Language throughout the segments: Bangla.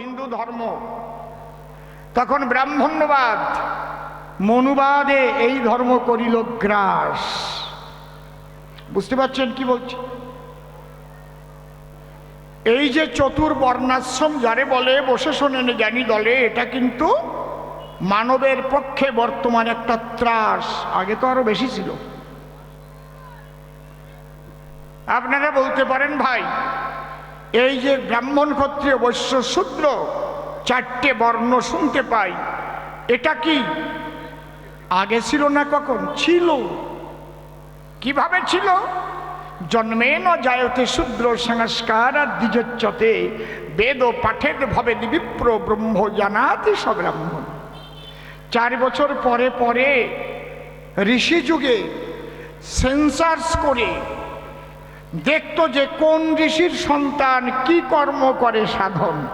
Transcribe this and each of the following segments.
হিন্দু ধর্ম। তখন ব্রাহ্মণ্যবাদ, মনুবাদে এই ধর্ম করিল গ্রাস। বুঝতে পারছেন কি বলছি? এই যে চতুর বর্ণাশ্রম, যারে বলে, বসে শোনেন জ্ঞানী দলে, এটা কিন্তু মানবের পক্ষে বর্তমান একটা ত্রাস। আগে তো আরও বেশি ছিল। আপনারা বলতে পারেন ভাই এই যে ব্রাহ্মণ ক্ষত্রিয় বৈশ্য শূদ্র, চারটে বর্ণ শুনতে পাই। এটা কি? আগে ছিল না কখন? ছিল। কীভাবে ছিল? জন্মে ন জায়তে শূদ্র সংস্কার আর দ্বিজচ্যতে, বেদ ও পাঠের ভবে বিপ্র ব্রহ্ম জানাতে সব্রাহ্মণ। চার বছর পরে পরে ঋষি যুগে সেন্সার্স করে দেখতো যে কোন ঋষির সন্তান কি কর্ম করে সাধন।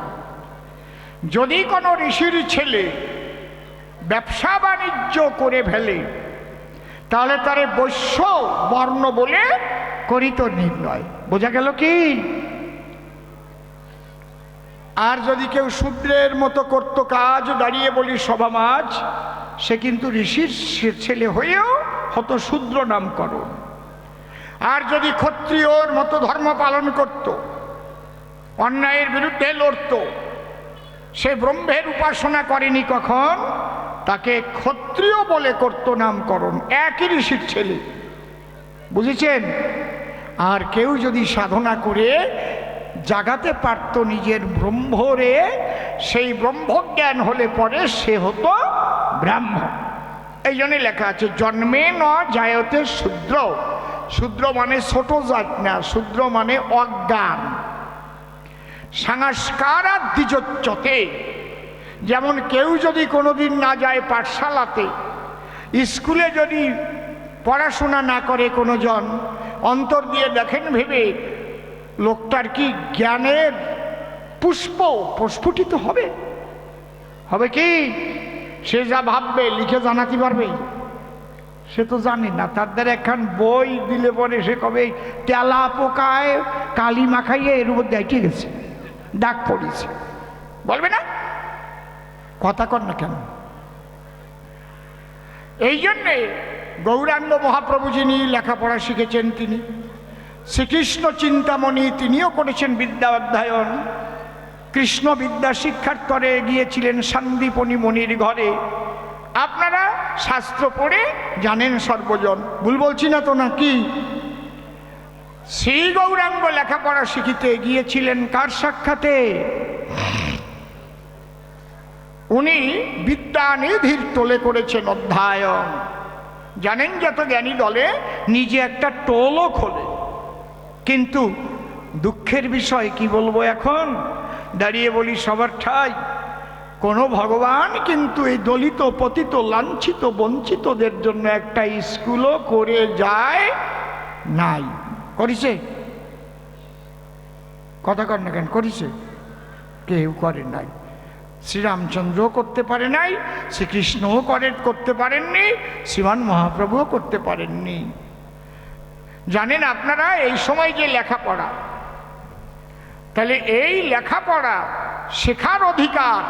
যদি কোনো ঋষির ছেলে ব্যবসা বাণিজ্য করে ফেলে, তাহলে তারে বৈশ্য বর্ণ বলে করিত নির্ণয়। বোঝা গেল কি? আর যদি কেউ শূদ্রের মতো করত কাজ, দাঁড়িয়ে বলি সভামাজ সে কিন্তু ঋষির ছেলে হয়েও হত শূদ্র নামকরণ। আর যদি ক্ষত্রিয়র মতো ধর্ম পালন করত, অন্যায়ের বিরুদ্ধে লড়ত, সে ব্রহ্মের উপাসনা করেনি কখন, তাকে ক্ষত্রিয় বলে করত নামকরণ, একই ঋষির ছেলে। বুঝেছেন? আর কেউ যদি সাধনা করে, জাগাতে পারত নিজের ব্রহ্মরে, সেই ব্রহ্মজ্ঞান হলে পরে সে হতো ব্রাহ্মণ এই জন্যই লেখা আছে, জন্মে ন জায়তে শূদ্র। শূদ্র মানে ছোট জাত না, শূদ্র মানে অজ্ঞান। সংস্কার আর দ্বিজোচ্চতে যেমন কেউ যদি কোনোদিন না যায় পাঠশালাতে, স্কুলে যদি পড়াশোনা না করে কোনো জন অন্তর দিয়ে দেখেন ভেবে, লোকটার কি জ্ঞানের পুষ্প প্রস্ফুটিত হবে? হবে কি? সে যা ভাববে, লিখে জানাতে পারবে। সে তো জানে না তার দ্বারা একখান বই দিলে পরে সে কবে তেলা পোকায়, কালি মাখাইয়ে এর উপর দেখে গেছে ডাক পড়েছে। বলবে না? কথা কর না কেন? এই জন্যে গৌরাঙ্গ মহাপ্রভু যিনি লেখাপড়া শিখেছেন তিনি, শ্রীকৃষ্ণ চিন্তামণি তিনিও করেছেন বিদ্যা অধ্যয়ন। কৃষ্ণ বিদ্যা শিক্ষার শিক্ষার্থরে গিয়েছিলেন সন্দীপনী মণির ঘরে। আপনারা শাস্ত্র পড়ে জানেন সর্বজন। ভুল বলছি না তো নাকি? শ্রী গৌরাঙ্গ লেখাপড়া শিখিতে গিয়েছিলেন কার সাক্ষাতে? উনি বিদ্যানিধির তোলে করেছেন অধ্যায়ন। জানেন যত জ্ঞানী দলে নিজে একটা টোলও খোলে। কিন্তু দুঃখের বিষয় কি বলব এখন? দাঁড়িয়ে বলি সবার ঠাই। কোনো ভগবান কিন্তু এই দলিত, পতিত, লাঞ্ছিত, বঞ্চিতদের জন্য একটা স্কুলও করে যায় নাই। করিছে? কথা কর না কেন, করিছে? কেউ করে নাই। শ্রীরামচন্দ্রও করতে পারে নাই, শ্রীকৃষ্ণও করে, করতে পারেননি, শ্রীমান মহাপ্রভুও করতে পারেননি। জানেন আপনারা, এই সময় যে লেখাপড়া, তাহলে এই লেখাপড়া শেখার অধিকার।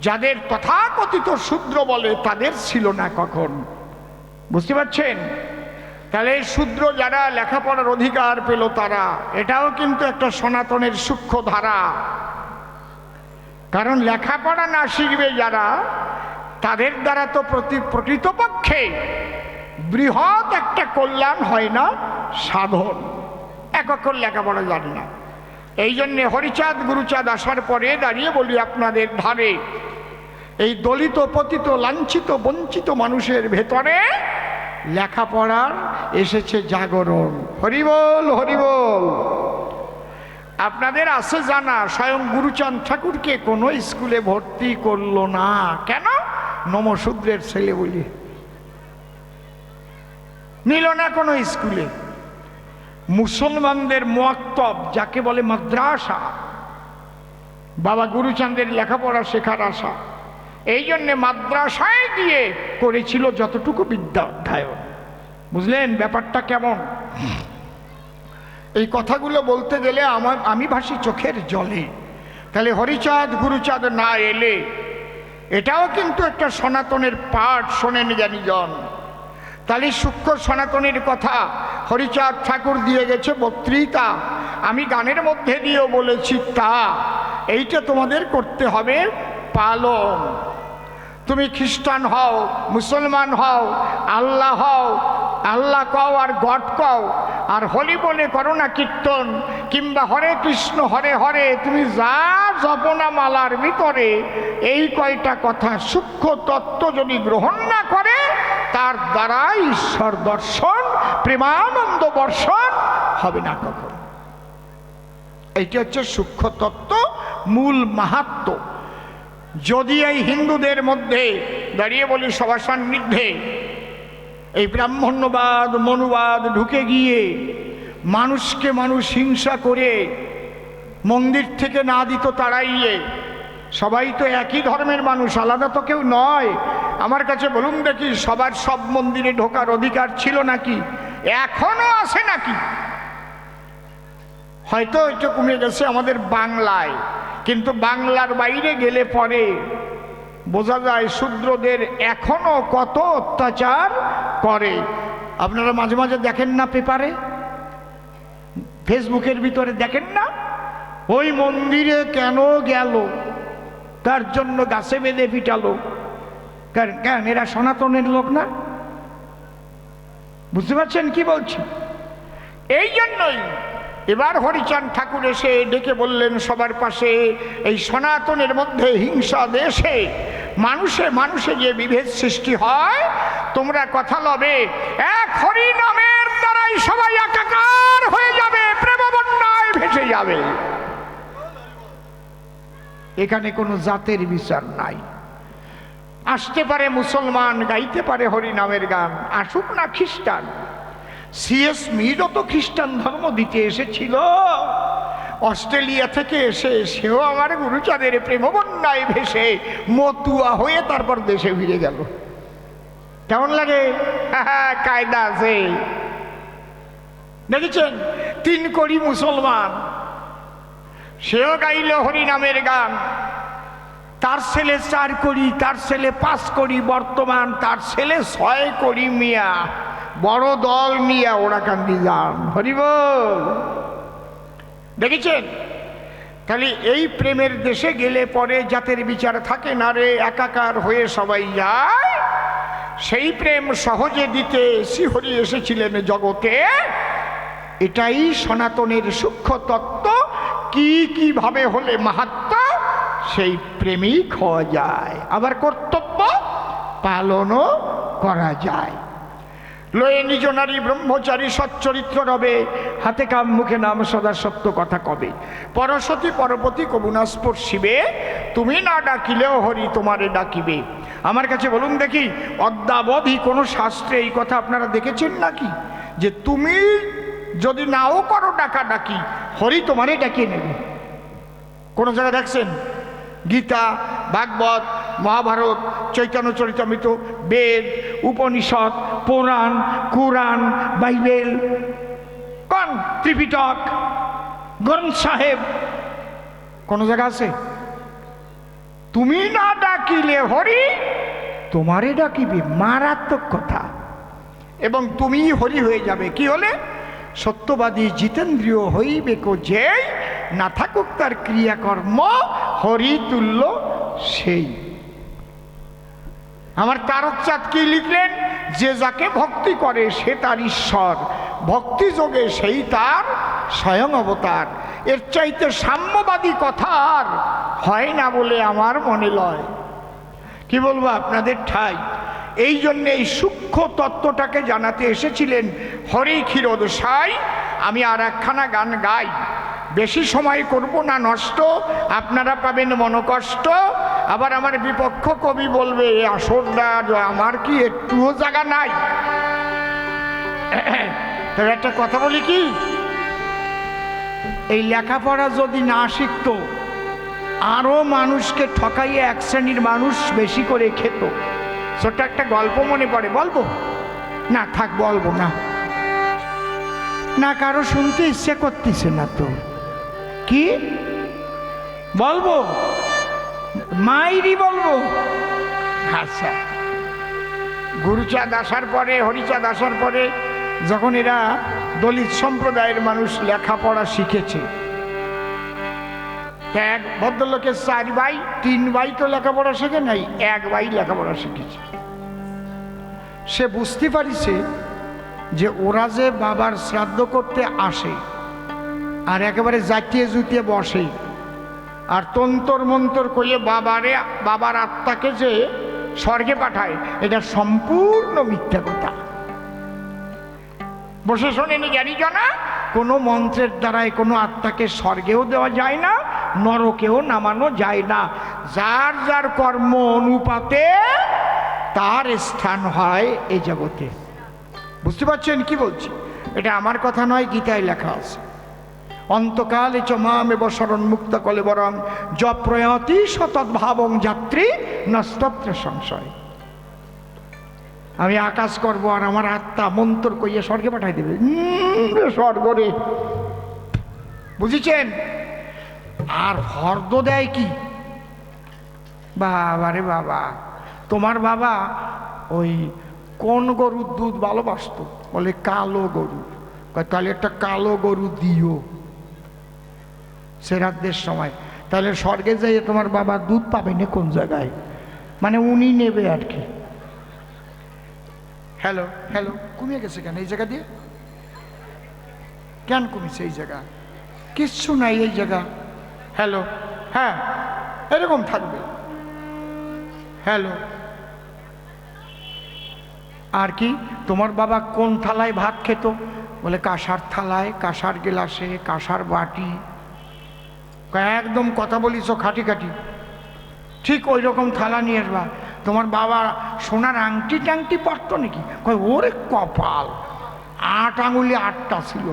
যাদের তথাকথিত শূদ্র বলে তাদের ছিল না কখন। বুঝতে পারছেন? তাহলে শূদ্র যারা লেখাপড়ার অধিকার পেল তারা, এটাও কিন্তু একটা সনাতনের সূক্ষ্ম ধারা কারণ লেখাপড়া না শিখবে যারা, তাদের দ্বারা তো প্রতি প্রকৃতপক্ষে বৃহৎ একটা কল্যাণ হয় না, সাধন। এক অক্ষর লেখাপড়া জানে না। এই জন্যে হরিচাঁদ, গুরুচাঁদ আসার পরে দাঁড়িয়ে বলি আপনাদের ধারে, এই দলিত, পতিত, লাঞ্ছিত, বঞ্চিত মানুষের ভেতরে লেখাপড়ার এসেছে জাগরণ। হরিবল হরিবল। আপনাদের আছে জানা, স্বয়ং গুরুচাঁদ ঠাকুরকে কোনো স্কুলে ভর্তি করল না। কেন? নমশূদ্রের ছেলে বলি। নিল না কোনো স্কুলে। মুসলমানদের মোয়াক্তব, যাকে বলে মাদ্রাসা। বাবা গুরুচাঁদের লেখাপড়া শেখার আশা। এই জন্যে মাদ্রাসায় গিয়ে করেছিল যতটুকু বিদ্যা অধ্যায়ন। বুঝলেন ব্যাপারটা কেমন? এই কথাগুলো বলতে গেলে আমার, আমি ভাসি চোখের জলে। তাহলে হরিচাঁদ, গুরুচাঁদ না এলে, এটাও কিন্তু একটা সনাতনের পাঠ শোনেন জ্ঞানীজন। তাহলে সূক্ষ্ম সনাতনের কথা হরিচাঁদ ঠাকুর দিয়ে গেছে বক্তৃতা। আমি গানের মধ্যে দিয়েও বলেছি, তা, এইটা তোমাদের করতে হবে পালন। তুমি খ্রিস্টান হও, মুসলমান হও, আল্লাহ হও, আল্লাহ কও আর গড কও, আর হলি বলে করো না কীর্তন, কিংবা হরে কৃষ্ণ, হরে হরে, তুমি যা জপনা মালার ভিতরে এই কয়টা কথা সূক্ষ্ম তত্ত্ব যদি গ্রহণ না করে, তার দ্বারা ঈশ্বর দর্শন প্রেমানন্দ বর্ষণ হবে না কখন এইটি হচ্ছে সূক্ষ্ম তত্ত্ব মূল মাহাত্ম্য যদি এই হিন্দুদের মধ্যে, দাঁড়িয়ে বলি সবার সান্নিধ্যে, এই ব্রাহ্মণ্যবাদ, মনুবাদ ঢুকে গিয়ে মানুষকে মানুষ হিংসা করে মন্দির থেকে না দিত তাড়াইয়ে, সবাই তো একই ধর্মের মানুষ, আলাদা তো কেউ নয়। আমার কাছে বলুন দেখি, সবার সব মন্দিরে ঢোকার অধিকার ছিল নাকি? এখনও আছে নাকি? হয়তো একটু কমে গেছে আমাদের বাংলায়, কিন্তু বাংলার বাইরে গেলে পরে বোঝা যায় শূদ্রদের এখনও কত অত্যাচার করে। আপনারা মাঝে মাঝে দেখেন না পেপারে? ফেসবুকের ভিতরে দেখেন না? ওই মন্দিরে কেন গেল? তার জন্য গাছে বেঁধে পিটালো। কেন এরা সনাতনের লোক না? বুঝতে পারছেন কি বলছি? এই জন্যই এবার হরিচাঁদ ঠাকুর এসে ডেকে বললেন, সবার পাশে এই সনাতনের মধ্যে হিংসা দেশে, মানুষে মানুষে যে বিভেদ সৃষ্টি হয়, তোমরা কথা লবে। এক হরি নামের দ্বারাই সবাই একাকার হয়ে যাবে প্রেম বন্যায় ভেসে যাবে। এখানে কোনো জাতের বিচার নাই। আসতে পারে মুসলমান গাইতে পারে হরি নামের গান আসুক না খ্রিস্টান। সিএস মিরও তো খ্রিস্টান ধর্ম দিতে এসেছিল। অস্ট্রেলিয়া থেকে এসে সেও আমার গুরুচাঁদের প্রেমবন্যায় ভেসে মতুয়া হয়ে তারপর দেশে ফিরে গেল। কেমন লাগে? হ্যাঁ, কায়দা আছে। দেখেছেন? তিন কোটি মুসলমান। সেও গাইল হরি নামের গান। তার ছেলে চার করি তার ছেলে পাঁচ করি বর্তমান তার ছেলে ছয় করি মিয়া। বড় দল মিয়া ওরা কান্দি যান। হরিবল দেখেছেন? তাহলে এই প্রেমের দেশে গেলে পরে জাতের বিচার থাকে না রে একাকার হয়ে সবাই যায়। সেই প্রেম সহজে দিতে শ্রীহরি এসেছিলেন জগতে। এটাই সনাতনের সূক্ষ্ম তত্ত্ব। কি কীভাবে হলে মাহাত্ম সেই প্রেমেই খাওয়া যায়। আবার কর্তব্য পালনও করা যায়। লয়ে নিজ নারী, ব্রহ্মচারী, সচ্চরিত্র রবে। হাতে কাম, মুখে নাম, সদা সত্য কথা কবে। পরশতী, পরপতি কবুনা স্পর্শিবে তুমি না ডাকিলেও হরি তোমারে ডাকিবে। আমার কাছে বলুন দেখি, অদ্যাবধি কোনো শাস্ত্রে এই কথা আপনারা দেখেছেন নাকি? যে তুমি যদি নাও করো ডাকা ডাকি হরি তোমারে ডাকিয়ে নেবে। কোনো জায়গায় দেখছেন? গীতা, ভাগবত, মহাভারত, চৈতন্য চরিতামৃত, বেদ, উপনিষদ, পুরাণ, কুরআন, বাইবেল, কন ত্রিপিটক, গ্রন্থ সাহেব, কোন জায়গা আছে? তুমি না ডাকিলে হরি, তোমারে ডাকিবে মারাত্মক কথা। এবং তুমি হরি হয়ে যাবে, কি হলে? সত্যবাদী জিতেন্দ্রীয় হইবে কো যে না থাকুক তার ক্রিয়াকর্ম, হরি তুল্য সেই। আমার তারকচাঁদ কি লিখলেন? যে যাকে ভক্তি করে সে তার ঈশ্বর, ভক্তি যোগে সেই তার স্বয়ং অবতার। এর চাইতে সাম্যবাদী কথা আর হয় না বলে আমার মনে লয়। কি বলব আপনাদের ঠাই? এই জন্য এই সূক্ষ্ম তত্ত্বটাকে জানাতে এসেছিলেন হরে ক্ষীরদ সাই, আমি আর একখানা গান গাই। বেশি সময় করব না, নষ্ট, আপনারা পাবেন মনকষ্ট। আবার আমার বিপক্ষ কবি বলবে আসরটা আমার কি একটুও জায়গা নাই? তবে একটা কথা বলি কি? এই লেখাপড়া যদি না শিখতো, আরও মানুষকে ঠকাইয়ে এক শ্রেণির মানুষ বেশি করে খেত। ছোট্ট একটা গল্প মনে পড়ে, বলব? না, থাক, বলব না। না, কারও শুনতে ইচ্ছে করতেছে না তো। কি? বলব? মাইরি বলব? আচ্ছা। গুরুচাঁদ আসার পরে, হরিচাঁদ আসার পরে, যখন এরা দলিত সম্প্রদায়ের মানুষ লেখাপড়া শিখেছে এক ভদ্রলোকের চার ভাই, তিন ভাই তো লেখাপড়া শেখে নাই, এক ভাই লেখাপড়া শিখেছে। সে বুঝতে পারিছে যে ওরা যে বাবার শ্রাদ্ধ করতে আসে আর একেবারে জাতিয়ে জুতিয়ে বসে আর তন্তর মন্তর কইয়ে বাবারে, বাবার আত্মাকে যে স্বর্গে পাঠায়, এটা সম্পূর্ণ মিথ্যা কথা। বসে শোনেনি জ্ঞানী জনা কোনো মন্ত্রের দ্বারাই কোনো আত্মাকে স্বর্গেও দেওয়া যায় না নরকেও নামানো যায় না। যার যার কর্ম অনুপাতে তার স্থান হয় এই জগতে। বুঝতে পারছেন কি বলছি? এটা আমার কথা নয় গীতায় লেখা আছে। অন্তকালে চ মামেব শরণ মুক্ত কলে বরং য প্রয়তি সতদ্ভাবং যাত্রী নস্তত্র সংশয়। আমি আকাশ করব আর আমার আত্মা মন্তর কইয়ে স্বর্গে পাঠাই দেবে। উম, স্বর্গ রে। বুঝেছেন? আর ফর্দ দেয় কি? বাবা রে বাবা, তোমার বাবা ওই কোন গরুর দুধ ভালোবাসতো? বলে কালো গরু। তাহলে একটা কালো গরু দিও। সেরাতদের সময়। তাহলে স্বর্গে যাইয়ে তোমার বাবা দুধ পাবে না কোন জায়গায়? মানে উনি নেবে আর কি। হ্যালো হ্যালো, কমিয়ে গেছে কেন এই জায়গা দিয়ে? কেন কমিছে এই জায়গা? কিচ্ছু নাই এই জায়গা। হ্যালো হ্যাঁ এরকম থাকবে। হ্যালো। আর কি, তোমার বাবা কোন থালায় ভাত খেত? বলে কাঁসার থালায়, কাঁসার গেলাসে, কাঁসার বাটি। একদম কথা বলিস খাটি খাটি ঠিক ওই রকম থালা নিয়ে আসবা। তোমার বাবা সোনার আংটি টাংটি পরতো নাকি? কয়, ওরে কপাল, আট আঙুলি আটটা ছিল।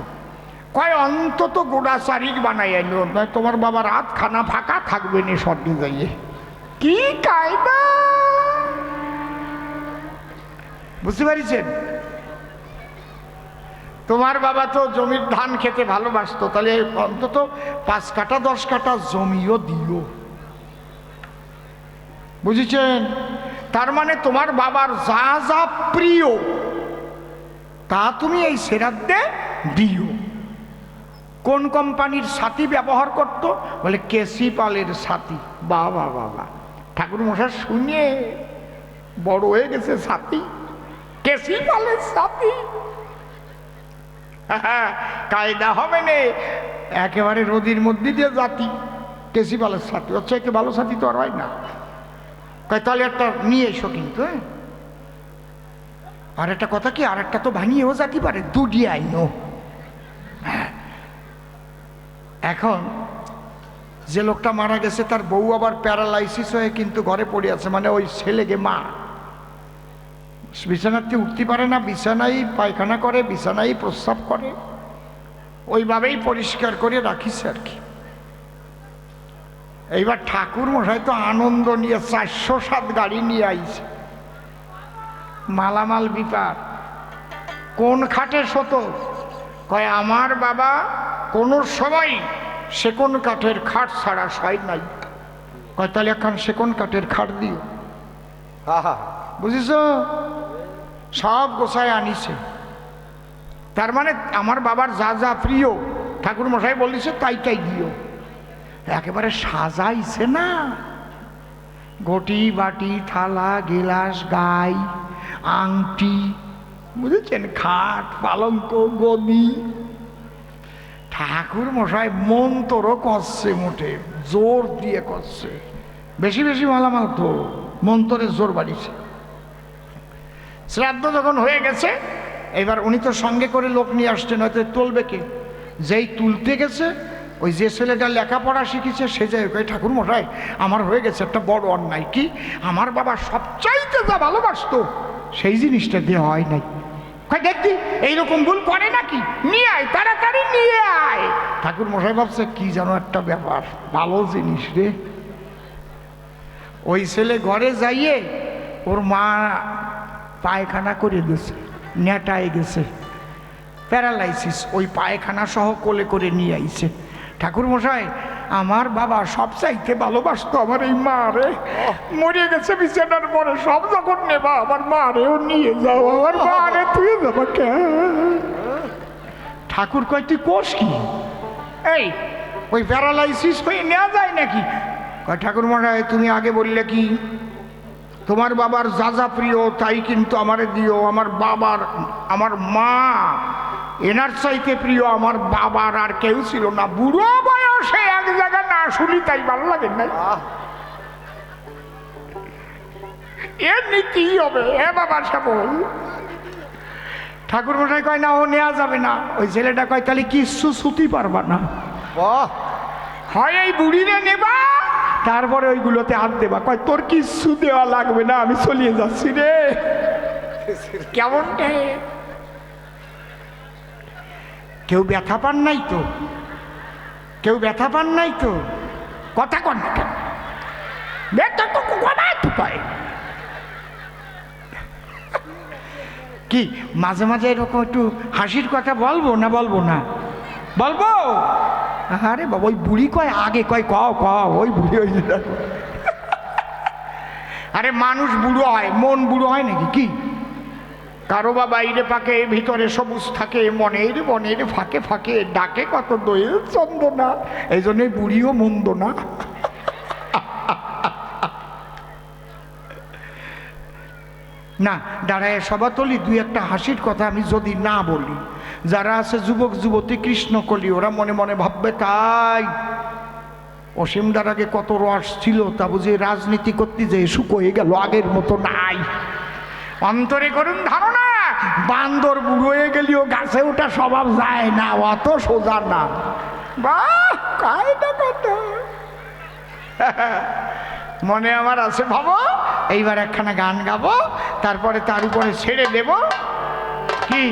কয়, অন্তত গোড়া চারিক বানাই নয়, তোমার বাবার রাত খানা ফাঁকা থাকবে নি স্বর্গে যাইয়ে কি কায়দা? বুঝতে পারিছেন? তোমার বাবা তো জমির ধান খেতে ভালোবাসতো, তাহলে অন্তত পাঁচ কাটা, দশ কাটা জমিও দিও। বুঝেছেন? তার মানে তোমার বাবার যা যা প্রিয়, তা তুমি এই সেরাদ্দে দিও। কোন কোম্পানির সাথী ব্যবহার করত? বলে কেসি পালের সাথী। বাবা বাবা। ঠাকুর মশাই শুনে বড় হয়ে গেছে সাথী। কেসি পালের সাথী। হ্যাঁ, কায়দা হবে নে। একেবারে রোদির মধ্যে দিয়ে জাতি কেসি পালের সাথী। হচ্ছে একে ভালো সাথী তো আর হয় না। তাহলে একটা নিয়ে এসো কিন্তু হ্যাঁ। আর একটা কথা কি আর একটা তো ভাঙিয়েও যেতে পারে দুটি হ্যাঁ। এখন যে লোকটা মারা গেছে, তার বউ আবার প্যারালাইসিস হয়ে কিন্তু ঘরে পড়ে আছে মানে ওই ছেলেকে মা। বিছানাতে উঠতে পারে না বিছানাই পায়খানা করে বিছানাই প্রস্রাব করে। ওইভাবেই পরিষ্কার করে রাখিস আর কি। এইবার ঠাকুর মশাই তো আনন্দ নিয়ে চারশো সাত গাড়ি নিয়ে আইছে। মালামাল বিপার কোন খাটে শত? কয়, আমার বাবা কোনো সময় সেকোন কাঠের খাট ছাড়া সয় নাই। কয় তাহলে এখন সেকোন কাঠের খাট দিও বুঝিস? সব গোসায় আনিছে। তার মানে আমার বাবার যা যা প্রিয় ঠাকুর মশাই বলিছে তাই তাই দিও। একেবারে সাজাইছে না। ঘটি বাটি থালা গিলাস গাই আংটি বুঝেছেন? খাট পালঙ্ক গদি ঠাকুর মশাই মন্তরও কষছে মোটে, জোর দিয়ে কষছে। বেশি বেশি মালামাল তো মন্তরে জোর বাড়িছে। শ্রাদ্ধ যখন হয়ে গেছে, এবার উনি তো সঙ্গে করে লোক নিয়ে আসছেন, হয়তো তুলবে কে? যেই তুলতে গেছে, ওই যে ছেলেটা লেখাপড়া শিখেছে, সে যাই ওই ঠাকুর মশাই, আমার হয়ে গেছে একটা বড় অন্যায় কি? আমার বাবা সবচাইতে যা ভালোবাসতো, সেই জিনিসটা দেওয়া হয় নাই। দেখবি, এইরকম ভুল করে নাকি? নিয়ে আয়, তাড়াতাড়ি নিয়ে আয়। ঠাকুর মশাই ভাবছে, কি যেন একটা ব্যাপার, ভালো জিনিস রে। ওই ছেলে ঘরে যাইয়ে ওর মা পায়খানা করে দিয়েছে নেটায় গেছে, প্যারালাইসিস, ওই পায়খানা সহ কোলে করে নিয়ে আইছে। ঠাকুর মশাই আমার বাবা সব চাইতে ভালোবাসতো আমার এই মা রে। মরে গেছে বিছানার পরে, সব যখন নেবা, আমার মা রেও নিয়ে যাও। আমার মা রে, তুই যাবা ঠাকুর কয়, তুই কোষ কি? এই, ওই প্যারালাইসিস হয়ে নেওয়া যায় নাকি? ঠাকুর মশাই তুমি আগে বললে কি, তোমার বাবার যা যা প্রিয়, তাই কিন্তু আমারে দিও। আমার বাবার, আমার মা, এনার চাইতে প্রিয় আমার বাবার আর কেউ ছিল না। বুড়ো বয়সে এক জায়গা না শুনি তাই ভালো লাগে না এর নীতি হবে এ বাবা সাবল ঠাকুর মশাই কয় না ও নেওয়া যাবে না। ওই ছেলেটা কয় তাহলে কিচ্ছু ছুটি পারবা না। হয় এই বুড়িরে নেবা তারপরে ওইগুলোতে হাত দেবা। কয় তোর কিচ্ছু দেওয়া লাগবে না আমি চলিয়ে যাচ্ছি রে। কেমন কেউ ব্যথা পান নাই তো? কেউ ব্যথা পান নাই তো? কথা কন কি, মাঝে মাঝে এরকম একটু হাসির কথা বলব না বলব না? বলব? আরে বাবা, ওই বুড়ি কয় আগে কয়, ক ক, ওই বুড়ি ওই আরে মানুষ বুড়ো হয়, মন বুড়ো হয় নাকি? কি? কারও বা বাইরে পাকে ভিতরে সবুজ থাকে মনের মনের ফাঁকে ফাঁকে ডাকে কত দোয়েল চন্দনা, এই জন্যই বুড়িও মন্দ না। না, দাঁড়ায়, সবাতলি দুই একটা হাসির কথা আমি যদি না বলি, যারা আছে যুবক, যুবতী, কৃষ্ণকলি, ওরা মনে মনে ভাববে, তাই। অসীমদার আগে কত রস ছিল, তা বুঝে রাজনীতি করতে যে শুকো হয়ে গেল, আগের মতো নাই। অন্তরে করুন ধারণা। বান্দর বুড়ো হয়ে গেলেও গাছে ওঠা স্বভাব যায় না, অত সোজা না। বাহ মনে আমার আছে ভাবো, এইবার একখানা গান গাবো, তারপরে তার উপরে ছেড়ে দেব। কি?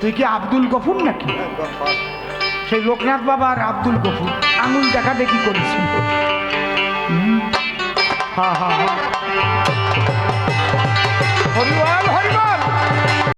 তুই কি আব্দুল গফুর নাকি? সেই লোকনাথ বাবা আর আব্দুল গফুর। আঙুল দেখা দেখি করেছিল। হা হা। হরিওয়াল